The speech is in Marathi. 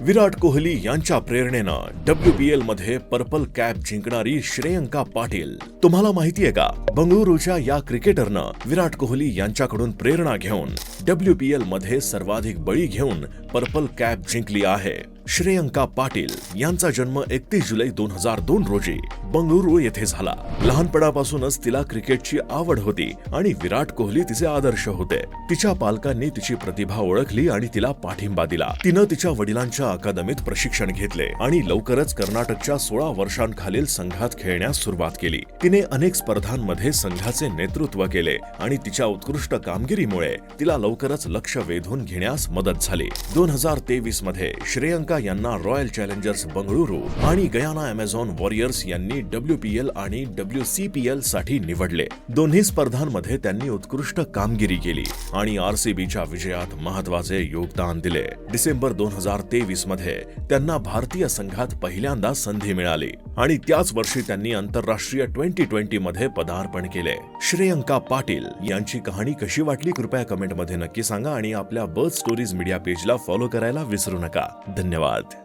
विराट कोहली यांच्या प्रेरणेनं डब्ल्यू पी एलमध्ये पर्पल कॅप जिंकणारी श्रेयंका पाटील. तुम्हाला माहितीये का बंगळुरूच्या या क्रिकेटरनं विराट कोहली यांच्याकडून प्रेरणा घेऊन डब्ल्यू पी एलमध्ये सर्वाधिक बळी घेऊन पर्पल कॅप जिंकली आहे. श्रेयंका पाटील यांचा जन्म एकतीस जुलै दोन हजार दोन रोजी बंगळुरू येथे झाला. लहानपणापासूनच तिला क्रिकेटची आवड होती आणि विराट कोहली तिचे आदर्श होते. तिच्या पालकांनी तिची प्रतिभा ओळखली आणि तिला पाठिंबा दिला. तिनं तिच्या वडिलांच्या अकादमीत प्रशिक्षण घेतले आणि लवकरच कर्नाटकच्या सोळा वर्षांखालील संघात खेळण्यास सुरुवात केली. तिने अनेक स्पर्धांमध्ये संघाचे नेतृत्व केले आणि तिच्या उत्कृष्ट कामगिरीमुळे तिला लवकरच लक्ष वेधून घेण्यास मदत झाली. दोन हजार तेवीसमध्ये श्रेयंका यांना रॉयल चॅलेंजर्स बंगळुरू आणि गयाना अमेझॉन वॉरियर्स यांनी डब्ल्यू पी एल आणि डब्ल्यू सी पी एलसाठी निवडले. दोन्ही स्पर्धांमध्ये त्यांनी उत्कृष्ट कामगिरी केली आणि आरसीबीच्या विजयात महत्त्वाचे योगदान दिले. डिसेंबर दोन हजार तेवीसमध्ये त्यांना भारतीय संघात पहिल्यांदा संधी मिळाली आणि त्याच वर्षी त्यांनी आंतरराष्ट्रीय ट्वेंटी ट्वेंटी मध्ये पदार्पण केले. श्रेयंका पाटील यांची कहाणी कशी वाटली कृपया कमेंटमध्ये नक्की सांगा आणि आपल्या बर्थ स्टोरीज मीडिया पेजला फॉलो करायला विसरू नका. धन्यवाद. بعد.